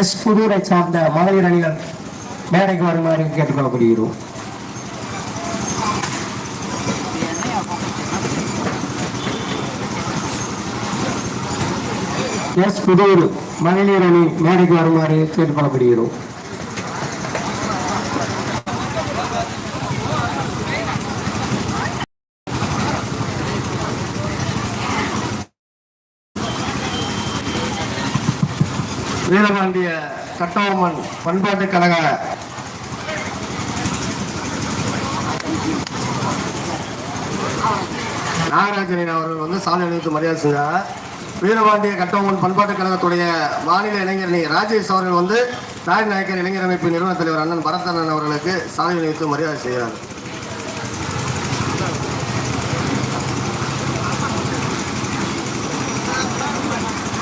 S புதூரை சார்ந்த மகளிர் அணிகள் மேடைக்கு வருமாறு கேட்டுக்கொள்ளப்படுகிறோம். எஸ் புதூர் மகளிர் அணி மேடைக்கு வருமாறு கேட்டுக்கொள்ளப்படுகிறோம் வீரபாண்டிய கட்டபொம்மன் பண்பாட்டு கழக நாகராஜனின் அவர்கள் வந்து சாலை அணிவித்து மரியாதை செஞ்சார் வீரபாண்டிய கட்டபொம்மன் பண்பாட்டுக் கழகத்துடைய மாநில இளைஞரணி ராஜேஷ் அவர்கள் வந்து தாய் நாயக்கர் இளைஞர் அமைப்பு நிறுவன தலைவர் அண்ணன் பரத்தண்ணன் அவர்களுக்கு சாலை வைத்து மரியாதை செய்கிறார்.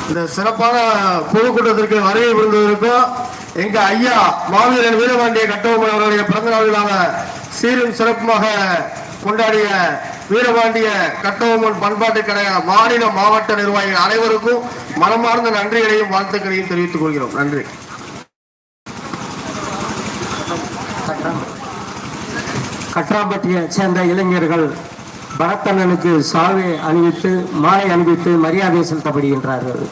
இந்த சிறப்பான பொதுக்கூட்டத்திற்கு வருகை புரிந்ததற்கும் எங்க ஐயா மாவீரன் வீரபாண்டிய கட்டபொம்மன் அவர்களுடைய பிறந்த நாள் விழாவை சீரும் சிறப்புமாக கொண்டாடிய வீரபாண்டிய கட்டபொம்மன் பண்பாட்டு கழக மாநில மாவட்ட நிர்வாகிகள் அனைவருக்கும் மனமார்ந்த நன்றிகளையும் வாழ்த்துக்களையும் தெரிவித்துக் கொள்கிறோம். நன்றி. கட்டாம்பட்டியை சேர்ந்த இளைஞர்கள் பரத்தண்ணனுக்கு சாவை அணிவித்து மாலை அணிவித்து மரியாதை செலுத்தப்படுகின்றார்கள்.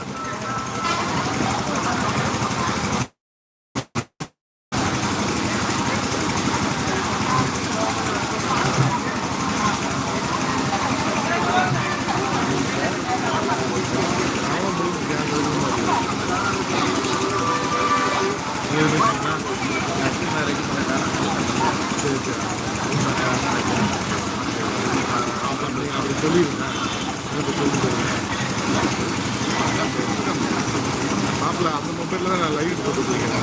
மாப்பிள்ள அந்த மொபைலில் தான் நான் லைவ் போட்டுருக்கேன்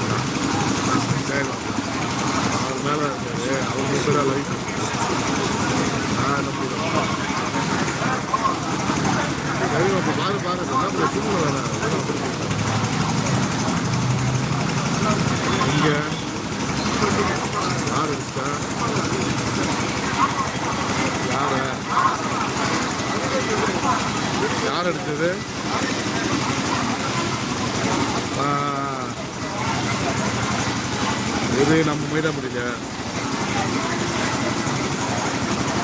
சரி அவர் மேலே இருக்காரு. அவர் மொபைலாக லைட் நான் நம்பிடுறேன் சரி பாரு பாரு. என்ன தூங்க പിന്നെ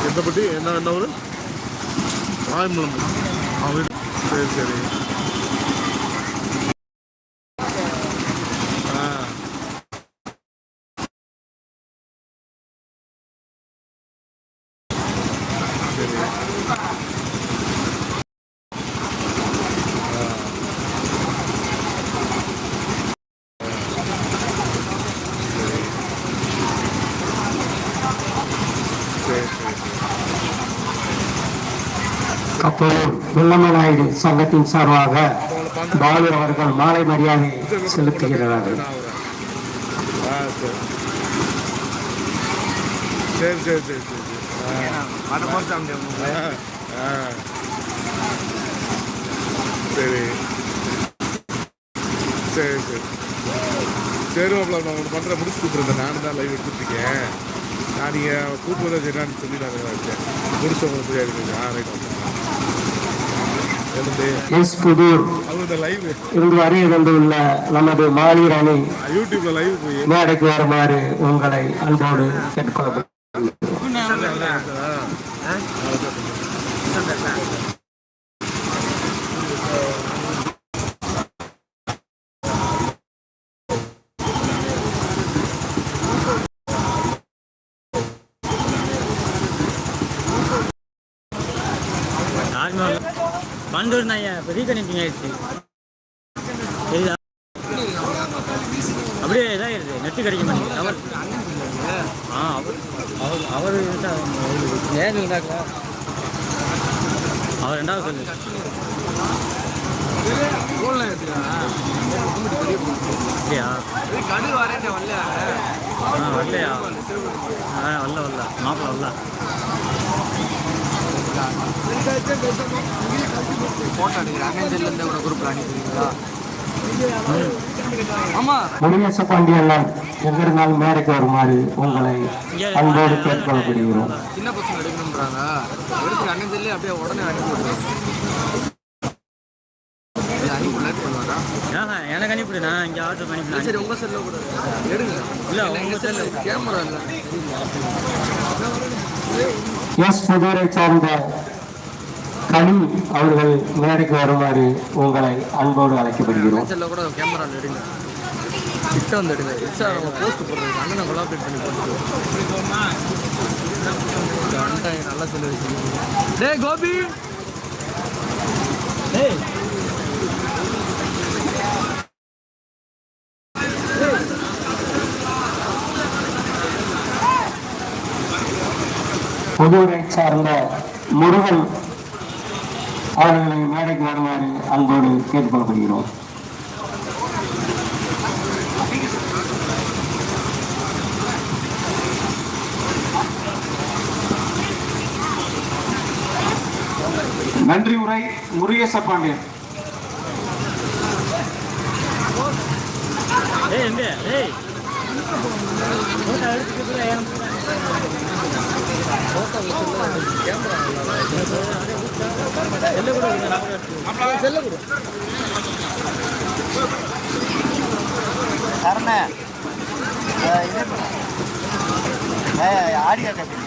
എന്തെപ്പറ്റി എന്നാ എന്നാ ഒരു ആയമ്പളം അവർ ശരി ശരി. ശരി. கப்பலூர் வெள்ளமநாயுடு சங்கத்தின் சார்பாக பாலு அவர்கள் மாலை மரியாதை செலுத்துகிறார்கள் ஆ சரி சரி சரி சரி சரி ஆ சரி சரி சரி சரி மாப்பிள்ள நான் ஒன்று பண்ணுறேன் முடிச்சு கொடுத்துருந்தேன் நானும் தான் லைவ் எடுத்துருக்கேன் நான் நீங்கள் கூப்பிட்டு என்னன்னு சொல்லி நான் முடிச்சவங்களுக்கு புரியாது ஆ ரைட் புதூர் இங்கு வருகை தந்துள்ள நமது மாலிர் அணி யூடியூப்ல லைவ் போய் மேடைக்கு வருமாறு உங்களை அன்போடு கேட்டுக்கொள்ளப்படுகிறது நார்மல் பண்டூர் நான் இப்போ ரீகனெக்டிங் ஆயிடுச்சு. சரிதா அப்படியே இதாகிடுது நெட்டு கிடைக்க மாட்டேங்குது. அவர் ஆ அவர் அவர் அவர் இருந்தா ஏன் இருந்தாக்கா அவர் ரெண்டாவது சொல்லு. அப்படியா? ஆ வரலையா? ஆ வரல வரல. மாப்பிள்ள வரல. போட்டோ எடுக்கிறேன் அண்ணன் கூட குரூப்ல அனுப்பிடுறீங்களா ஆமா. முருகேச பாண்டியன் எங்கிருந்தாலும் மேடைக்கு வருமாறு உங்களை அன்போடு கேட்டுக்கொள்ளப்படுகிறோம் சின்ன பசங்க எடுக்கணுன்றாங்க எடுத்து அண்ணன் அப்படியே உடனே எனக்கு அனுப்பிடு நான் இங்கே ஆர்டர் பண்ணி சரி உங்க செல்ல கூட எடுங்க இல்ல, இல்ல உங்க செல்ல கேமரா இல்ல. எஸ் புதூரை சார்ந்த கனி அவர்கள் மேடைக்கு வருமாறு உங்களை அன்போடு அழைக்கப்படுகிறோம். அண்ணன் செல்ல கூட கேமரா எடுங்க கிட்ட வந்து எடுங்க இன்ஸ்டா நம்ம போஸ்ட் போடுறது அண்ணனை கொலாபரேட் பண்ணி போட்டு அண்ணன் நல்லா சொல்லி டேய் கோபி புதூரை சார்ந்த முருகன் அவர்களை மேடைக்கு வருமாறு அன்போடு கேட்டுக்கொள்ளப்படுகிறோம். நன்றி உரை முருகேச பாண்டியன். ஏய் எங்க? ஏய். போட்டோ எடுத்துக்கிறேன். சரண ஆடியா கட்டி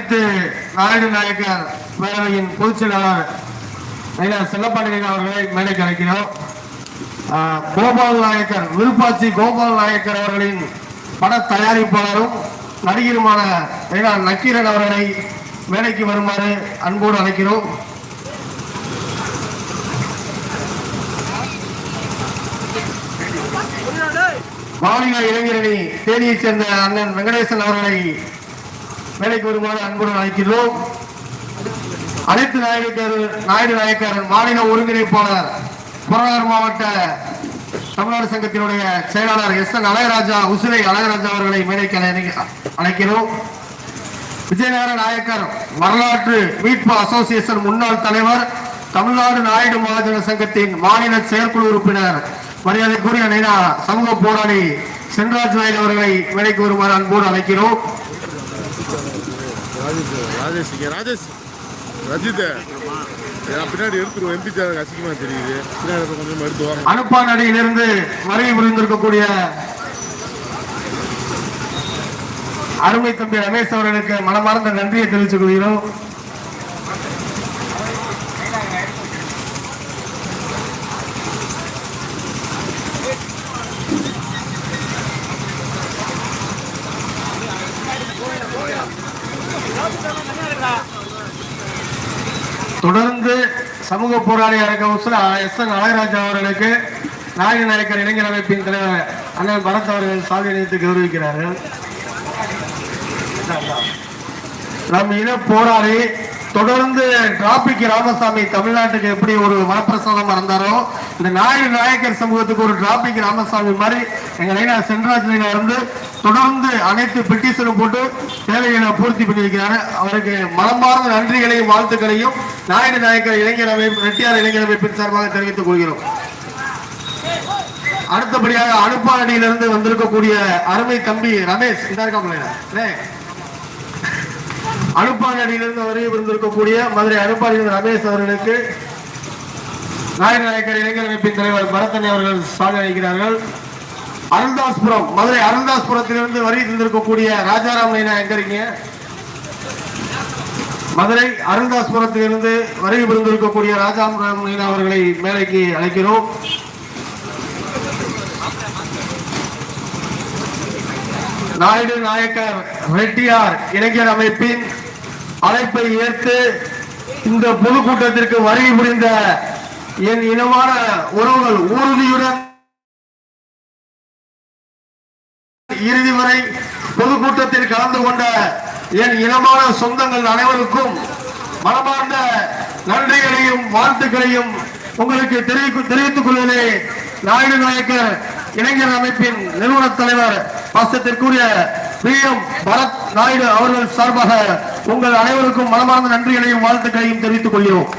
அனைத்து நாயுடு நாயக்க பேரவையின் பொதுச் செயலாளர் ஐயா செல்லப்பாண்டியன் அவர்களை மேடைக்கு அழைக்கிறோம். கோபால் நாயக்கர் விருப்பாச்சி கோபால் நாயக்கர் அவர்களின் பட தயாரிப்பாளரும் நடிகருமான ஐயா நக்கீரன் அவர்களை மேடைக்கு வருமாறு அன்போடு அழைக்கிறோம். மாநில இளைஞரணி தேனியைச் சேர்ந்த அண்ணன் வெங்கடேசன் அவர்களை வேலைக்கு வருமாறு அன்புடன் அழைக்கிறோம் அனைத்து நாயகர் நாயுடு நாயக்கர் மாநில ஒருங்கிணைப்பாளர் புறநகர் மாவட்ட தமிழ்நாடு சங்கத்தினுடைய செயலாளர் எஸ் என் அழகராஜா உசுரை அழகராஜா அவர்களை மேடைக்கு அழை- அழைக்கிறோம். விஜயநகர நாயக்கர் வரலாற்று மீட்பு அசோசியேஷன் முன்னாள் தலைவர் தமிழ்நாடு நாயுடு மகாஜன சங்கத்தின் மாநில செயற்குழு உறுப்பினர் மரியாதைக்குரிய நைனா சமூக போராளி சென்ராஜ் நாயுடு அவர்களை வேலைக்கு வருமாறு அன்போடு அழைக்கிறோம். ராஜேஷ் ராஜேஷ் இங்கே ராஜேஷ். ரஜித் பின்னாடி எடுத்துருவோம். எம்பி சார் அசிங்கமா தெரியுது. பின்னாடி கொஞ்சம் எடுத்துவாங்க அனுப்பா நடிகையிலிருந்து வருகை புரிந்திருக்கக்கூடிய அருமை தம்பி ரமேஷ் அவர்களுக்கு மனமார்ந்த நன்றியை தெரிவித்துக் கொள்கிறோம். தொடர்ந்து சமூக போராளி அரங்க எஸ் என் அழகராஜா அவர்களுக்கு நாயக நாயக்கர் இளைஞர் அமைப்பின் தலைவர் அண்ணன் பரத் அவர்கள் சாதி நினைத்து கௌரவிக்கிறார்கள். நம் இன போராளி தொடர்ந்து டிராபிக் ராமசாமி தமிழ்நாட்டுக்கு எப்படி ஒரு வரப்பிரசாதமா இருந்தாரோ இந்த நாயுடு நாயக்கர் சமூகத்துக்கு ஒரு டிராபிக் ராமசாமி மாதிரி எங்க லைனா சென்ட்ராஜ் இருந்து தொடர்ந்து அனைத்து பெட்டிஷனும் போட்டு தேவைகளை பூர்த்தி பண்ணியிருக்கிறாரு. அவருக்கு மனமார்ந்த நன்றிகளையும் வாழ்த்துக்களையும் நாயுடு நாயக்கர் இளைஞர் அமைப்பு ரெட்டியார் இளைஞர் அமைப்பின் சார்பாக தெரிவித்துக் கொள்கிறோம். அடுத்தபடியாக அனுப்பாடியிலிருந்து வந்திருக்கக்கூடிய அருமை தம்பி ரமேஷ் இந்த இருக்காங்களே அனுப்பாங்கடியிலிருந்து வருகை புரிந்திருக்கக்கூடிய மதுரை அனுப்பாடியில் ரமேஷ் அவர்களுக்கு நாயக்கர் இளைஞர் அமைப்பின் தலைவர் பரதன் அவர்கள் சாலை அளிக்கிறார்கள். அருந்தாஸ்புரம் மதுரை அருந்தாஸ்புரத்திலிருந்து வருகை தந்திருக்கக்கூடிய ராஜாராம் நைனா எங்க இருக்கீங்க? மதுரை அருந்தாஸ்புரத்திலிருந்து வருகை புரிந்திருக்கக்கூடிய ராஜாராம் நைனா அவர்களை மேலைக்கு அழைக்கிறோம். நாயுடு நாயக்கர் ரெட்டியார் இளைஞர் அமைப்பின் அழைப்பை ஏற்று இந்த பொதுக்கூட்டத்திற்கு வருகை புரிந்த என் இனமான உறவுகள் உறுதியுடன் இறுதி வரை பொதுக்கூட்டத்தில் கலந்து கொண்ட என் இனமான சொந்தங்கள் அனைவருக்கும் மனமார்ந்த நன்றிகளையும் வாழ்த்துக்களையும் உங்களுக்கு தெரிவிக்கு- தெரிவித்துக் கொள்வதே நாயுடு நாயக்கர் இளைஞர் அமைப்பின் நிறுவன தலைவர் பாசத்திற்குரிய பி எம் பரத் நாயுடு அவர்கள் சார்பாக உங்கள் அனைவருக்கும் மனமார்ந்த நன்றிகளையும் வாழ்த்துக்களையும் தெரிவித்துக் கொள்கிறோம்.